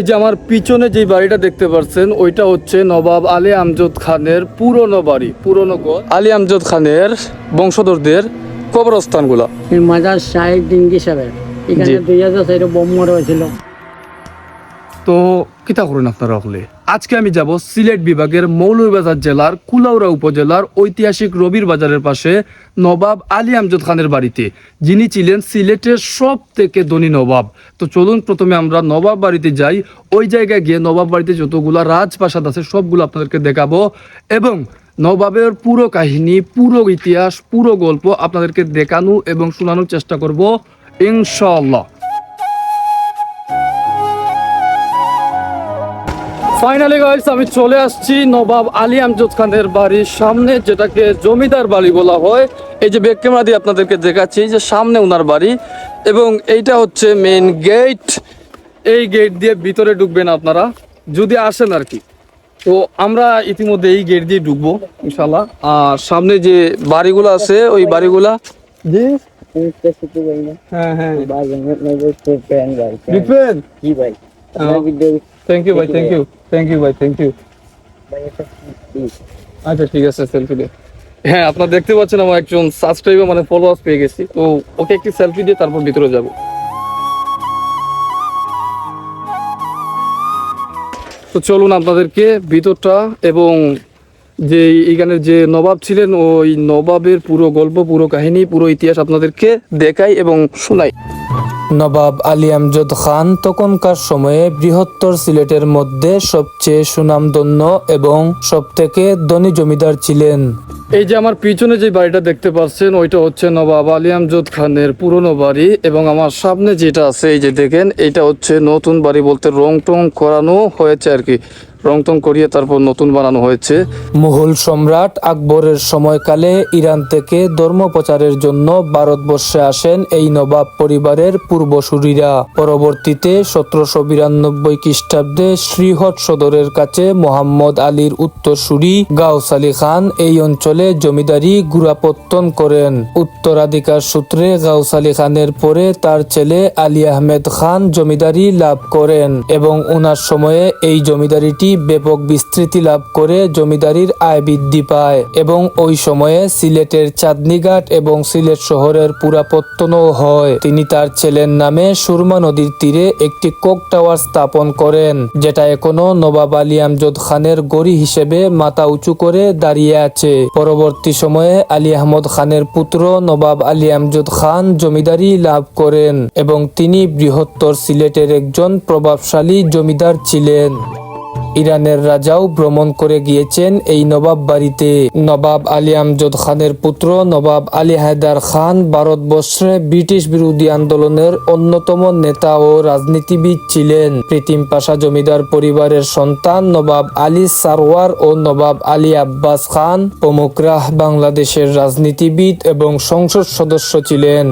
এই যে আমার পিছনে যে বাড়িটা দেখতে পাচ্ছেন ওইটা হচ্ছে নবাব আলী আমজদ খানের পুরনো বাড়ি পুরনো ঘর। আলী আমজদ খানের বংশধরদের কবরস্থানগুলা। গুলা মাজার সাহেব ডিঙ্গি সাহেব এখানে দুই হাজার বোম মারা হয়েছিল। তো কিতা করুন আপনারা হলে? আজকে আমি যাব সিলেট বিভাগের মৌলভীবাজার জেলার কুলাউড়া উপজেলার ঐতিহাসিক রবির বাজারের পাশে নবাব আলী আমজদ খানের বাড়িতে, যিনি ছিলেন সিলেটের সব থেকে ধনী নবাব। তো চলুন প্রথমে আমরা নবাব বাড়িতে যাই। ওই জায়গায় গিয়ে নবাব বাড়িতে যতগুলা রাজপ্রাসাদ আছে সবগুলো আপনাদেরকে দেখাবো এবং নবাবের পুরো কাহিনী, পুরো ইতিহাস, পুরো গল্প আপনাদেরকে দেখানো এবং শোনানোর চেষ্টা করব, ইনশাআল্লাহ। ফাইনালি গাইস আমি চলে আসছি নবাব আলী আমজদ খানের বাড়ির সামনে যেটাকে জমিদার বাড়ি বলা হয়। এই যে ব্যাক ক্যামেরা দিয়ে আপনাদেরকে দেখাচ্ছি যে সামনে ওনার বাড়ি এবং এইটা হচ্ছে মেইন গেট এই গেট দিয়ে ভিতরে ঢুকবেন আপনারা যদি আসেন আর কি। তো আমরা ইতিমধ্যে এই গেট দিয়ে ঢুকবো ইনশাল্লাহ আর সামনে যে বাড়িগুলো আছে ওই বাড়িগুলা জি। হ্যাঁ হ্যাঁ। ভাই। থ্যাংক ইউ ভাই থ্যাংক ইউ থ্যাংক ইউ ভাই থ্যাংক ইউ আচ্ছা ঠিক আছে সেলফি দে হ্যাঁ আপনারা দেখতে পাচ্ছেন আমার একজন সাবস্ক্রাইবার মানে ফলোয়ার্স পেয়ে গেছি। তো ওকে একটি সেলফি দিয়ে তারপর ভিতরে যাব। তো চলুন আপনাদেরকে ভিতরটা এবং যে এইখানের যে নবাব ছিলেন ওই নবাবের পুরো গল্প পুরো কাহিনী পুরো ইতিহাস আপনাদেরকে দেখাই এবং শোনাই। নবাব আলী আমজদ খান তখনকার সময়ে বৃহত্তর সিলেটের মধ্যে সবচেয়ে সুনামধন্য এবং সবথেকে ধনী জমিদার ছিলেন। এই যে আমার পিছনে যে বাড়িটা দেখতে পাচ্ছেন ওইটা হচ্ছে নবাব আলী আমজদ খানের পুরনো বাড়ি এবং আমার সামনে যেটা আছে এই যে দেখেন এটা হচ্ছে নতুন বাড়ি বলতে রং টং করানো হয়েছে আর কি। রং টং করিয়ে তারপর নতুন বানানো হয়েছে। মুঘল সম্রাট আকবরের সময়কালে ইরান থেকে ধর্ম প্রচারের জন্য ভারতবর্ষে আসেন এই নবাব পরিবারের পূর্বসূরীরা। পরবর্তীতে সতেরোশো বিরানব্বই খ্রিস্টাব্দে শ্রীহট সদরের কাছে মোহাম্মদ আলীর উত্তরসূরি গাউস আলী খান এই অঞ্চলে জমিদারি গুরাপত্তন করেন। উত্তরাধিকার সূত্রে গাউস আলী খানের পরে তার ছেলে আলী আহমেদ খান জমিদারি লাভ করেন এবং ওনার সময়ে এই জমিদারিটি ব্যাপক বিস্তৃতি লাভ করে জমিদারির আয় বৃদ্ধি পায় এবং ওই সময়ে সিলেটের চাঁদনীঘাট এবং সিলেট শহরের পুরাপত্তনও হয়। তিনি তার ছেলের নামে সুরমা নদীর তীরে একটি কোক টাওয়ার স্থাপন করেন, যেটা এখনও নবাব আলী আমজদ খানের গড়ি হিসেবে মাথা উঁচু করে দাঁড়িয়ে আছে। পরবর্তী সময়ে আলী আহমদ খানের পুত্র নবাব আলী আমজদ খান জমিদারি লাভ করেন এবং তিনি বৃহত্তর সিলেটের একজন প্রভাবশালী জমিদার ছিলেন। ইরানের রাজাও ভ্রমণ করে গিয়েছেন এই নবাব বাড়িতে। নবাব আলী আমজদ খানের পুত্র নবাব আলী হায়দার খান ভারতবর্ষে ব্রিটিশ বিরোধী আন্দোলনের অন্যতম নেতা ও রাজনীতিবিদ ছিলেন। প্রীতিম পাশা জমিদার পরিবারের সন্তান নবাব আলী সারওয়ার ও নবাব আলী আব্বাস খান প্রমুখরা বাংলাদেশের রাজনীতিবিদ এবং সংসদ সদস্য ছিলেন।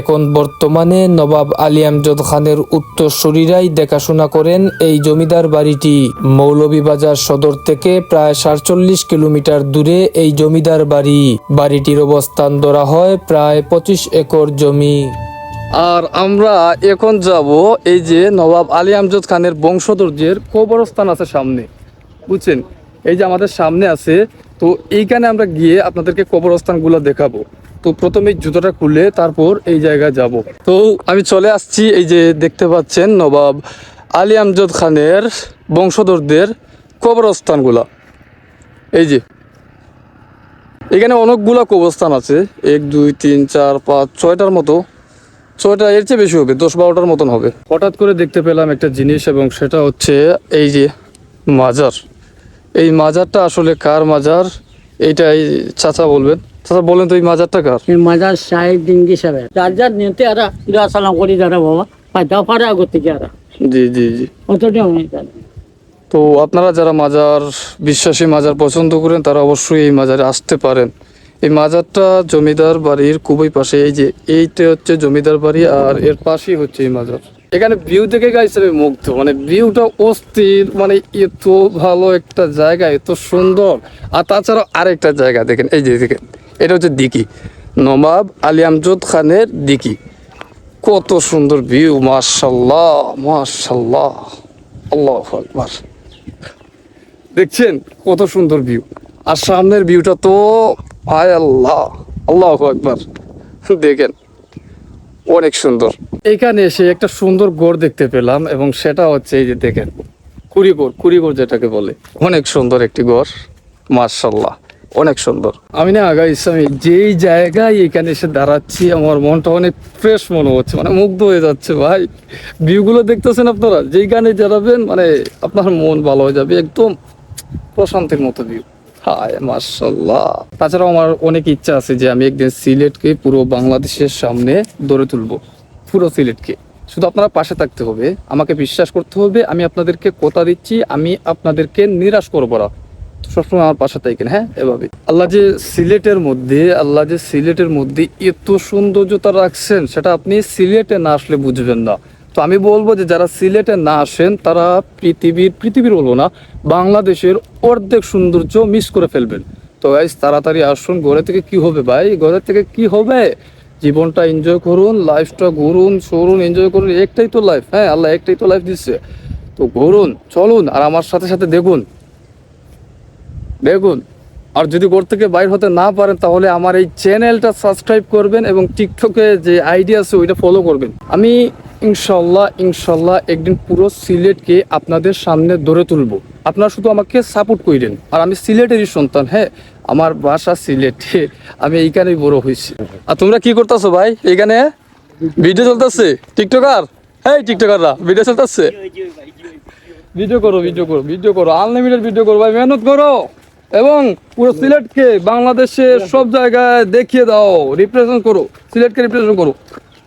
এখন বর্তমানে নবাব আলী আমজদ খানের উত্তরসূরিরাই দেখাশোনা করেন এই জমিদার বাড়িটি। মৌলভীবাজার সদর থেকে প্রায় সাতচল্লিশ কিলোমিটার দূরে এই জমিদার বাড়ি। বাড়িটির অবস্থান ধরা হয় প্রায় পঁচিশ একর জমি। আর আমরা এখন যাব এই যে নবাব আলী আমজদ খানের বংশধর্যের কবরস্থান আছে সামনে। বুঝছেন? এই যে আমাদের সামনে আছে, তো এইখানে আমরা গিয়ে আপনাদেরকে কবরস্থানগুলো দেখাবো। তো প্রথমে জুতোটা খুলে তারপর এই জায়গায় যাব। তো আমি চলে আসছি এই যে দেখতে পাচ্ছেন নবাব আলী আমজদ খানের বংশধরদের কবরস্থানগুলা। এই যে। এখানে অনেকগুলো কবরস্থান আছে। এক, দুই, তিন, চার, পাঁচ, ছয়টার মতো। ছয়টা এর চেয়ে বেশি হবে, দশ বারোটার মতন হবে। হঠাৎ করে দেখতে পেলাম একটা জিনিস এবং সেটা হচ্ছে এই যে মাজার। এই মাজারটা আসলে কার মাজার? এইটাই চাচা বলবেন। চাচা বলেন তো এই মাজারটা কার? এই মাজার শাহেক ডিঙ্গি সাহেব যার যার নিতে আরা সালাম করি যারা বাবা ফায়দা পারে আগর থেকে আরা জি জি জি। অতটা আমি তো আপনারা যারা মাজার বিশ্বাসী মাজার পছন্দ করেন তারা অবশ্যই এই মাজারে আসতে পারেন। এই মাজারটা জমিদার বাড়ির খুবই পাশে। এই যে এইটা হচ্ছে জমিদার বাড়ি আর এর পাশেই হচ্ছে এই মাজার। এখানে ভিউ দেখে গাইছে আমি মুগ্ধ। মানে ভিউটা অস্থির মানে এত ভালো একটা জায়গা এত সুন্দর। আর তাছাড়াও আরেকটা জায়গা দেখেন। এই যে দেখেন। এটা হচ্ছে দিকি নবাব আলী আমজদ খানের দিকি কত সুন্দর ভিউ মার্শাল্লাহ মার্শাল্লাহ আল্লাহ দেখছেন? কত সুন্দর ভিউ আর সামনের ভিউটা তো আয় আল্লাহ আল্লাহ আকবার। দেখেন, অনেক সুন্দর। এখানে এসে একটা সুন্দর গড় দেখতে পেলাম এবং সেটা হচ্ছে এই যে দেখেন কুড়িগড় কুড়িগড় যেটাকে বলে। অনেক সুন্দর একটি গড় মার্শাল্লাহ অনেক সুন্দর। আমি না আগা ইসলামী যেই জায়গায় এখানে এসে দাঁড়াচ্ছি, আমার মনটা অনেক ফ্রেশ মনে হচ্ছে মানে মুগ্ধ হয়ে যাচ্ছে ভাই। ভিউগুলো দেখতেছেন আপনারা? যেই গানে দাঁড়াবেন মানে আপনার মন ভালো হয়ে যাবে, একদম প্রশান্তির মতো ভিউ হায় মার্শাল্লাহ তাছাড়াও আমার অনেক ইচ্ছা আছে যে আমি একদিন সিলেটকে পুরো বাংলাদেশের সামনে গড়ে তুলবো, পুরো সিলেটকে। শুধু আপনারা পাশে থাকতে হবে, আমাকে বিশ্বাস করতে হবে, আমি আপনাদেরকে কথা দিচ্ছি, আমি আপনাদেরকে নিরাশ করব না। সবসময় আমার পাশে থাকেন হ্যাঁ? এভাবে। আল্লাহ যে সিলেটের মধ্যে, আল্লাহ যে সিলেটের মধ্যে এত সৌন্দর্যতা রাখছেন, সেটা আপনি সিলেটে না আসলে বুঝবেন না। তো আমি বলব যে যারা সিলেটে না আসেন, তারা পৃথিবীর পৃথিবীর বলব না, বাংলাদেশের অর্ধেক সৌন্দর্য মিস করে ফেলবেন। তো গাইস তাড়াতাড়ি আসুন, ঘরে থেকে কি হবে ভাই? ঘরে থেকে কি হবে? জীবনটা এনজয় করুন লাইফটা ঘুরুন, সরুন এনজয় করুন, একটাই তো লাইফ হ্যাঁ? আল্লাহ একটাই তো লাইফ দিচ্ছে তো ঘুরুন, চলুন, আর আমার সাথে সাথে দেখুন। দেখুন আর যদি ঘর থেকে বাইর হতে না পারেন তাহলে আমার এই চ্যানেলটা সাবস্ক্রাইব করবেন এবং টিকটকে যে আইডি আছে ওইটা ফলো করবেন। আমি ইনশাল্লাহ ইনশাল্লাহ একদিন পুরো সিলেটকে আপনাদের সামনে ধরে তুলবো। আপনারা শুধু আমাকে সাপোর্ট করেন আর আমি সিলেটেরই সন্তান হ্যাঁ? আমার বাসা সিলেটে। আমি এইখানেই বড় হয়েছি। আর তোমরা কি করতেছো ভাই এইখানে? ভিডিও চলতেছে? টিকটকার? হ্যাঁ টিকটকাররা ভিডিও চলতেছে? ভিডিও করো ভিডিও করো ভিডিও করো আনলিমিটেড ভিডিও করো ভাই মেহনত করো। এবং পুরো সিলেটকে বাংলাদেশের সব জায়গায় দেখিয়ে দাও রিপ্রেজেন্ট করো সিলেটকে রিপ্রেজেন্ট করো।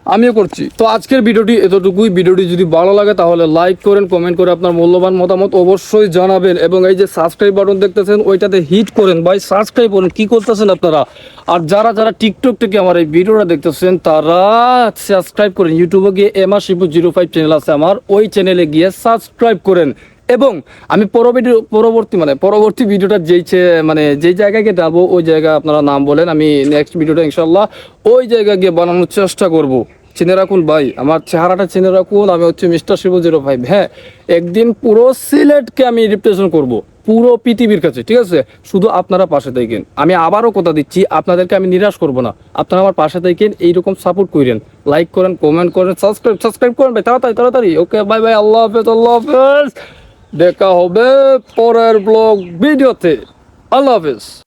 আমিও করছি। তো আজকের ভিডিওটি এতটুকুই। ভিডিওটি যদি ভালো লাগে তাহলে লাইক করেন কমেন্ট করে আপনার মূল্যবান মতামত অবশ্যই জানাবেন। এবং এই যে সাবস্ক্রাইব বাটন দেখতেছেন ওইটাতে হিট করেন। ভাই সাবস্ক্রাইব করেন। কি করতেছেন আপনারা? আর যারা যারা টিকটক থেকে আমার এই ভিডিওটা দেখতেছেন তারা সাবস্ক্রাইব করেন। ইউটিউবে গিয়ে এমা শিবু জিরো ফাইভ চ্যানেল আছে আমার। ওই চ্যানেলে গিয়ে সাবস্ক্রাইব করেন। এবং আমি পরবর্তী পরবর্তী মানে পরবর্তী ভিডিওটা যেই মানে যেই জায়গায় গিয়ে যাব, ওই জায়গায় আপনারা নাম বলেন, আমি নেক্সট ভিডিওটা ইনশাল্লাহ ওই জায়গায় গিয়ে বানানোর চেষ্টা করব। চিনে রাখুন ভাই, আমার চেহারাটা চিনে রাখুন আমি হচ্ছে মিস্টার শিব জিরো ফাইভ হ্যাঁ একদিন পুরো সিলেটকে আমি রিপ্রেজেন্ট করব, পুরো পৃথিবীর কাছে, ঠিক আছে? শুধু আপনারা পাশে থাকেন। আমি আবারও কথা দিচ্ছি, আপনাদেরকে আমি নিরাশ করব না। আপনারা আমার পাশে থাকেন, এইরকম সাপোর্ট করেন। লাইক করেন কমেন্ট করেন সাবস্ক্রাইব সাবস্ক্রাইব করেন ভাই, তাড়াতাড়ি তাড়াতাড়ি। ওকে বাই বাই আল্লাহ হাফেজ আল্লাহ হাফেজ। দেখা হবে পরের ব্লগ ভিডিওতে। আল্লাহ হাফেজ।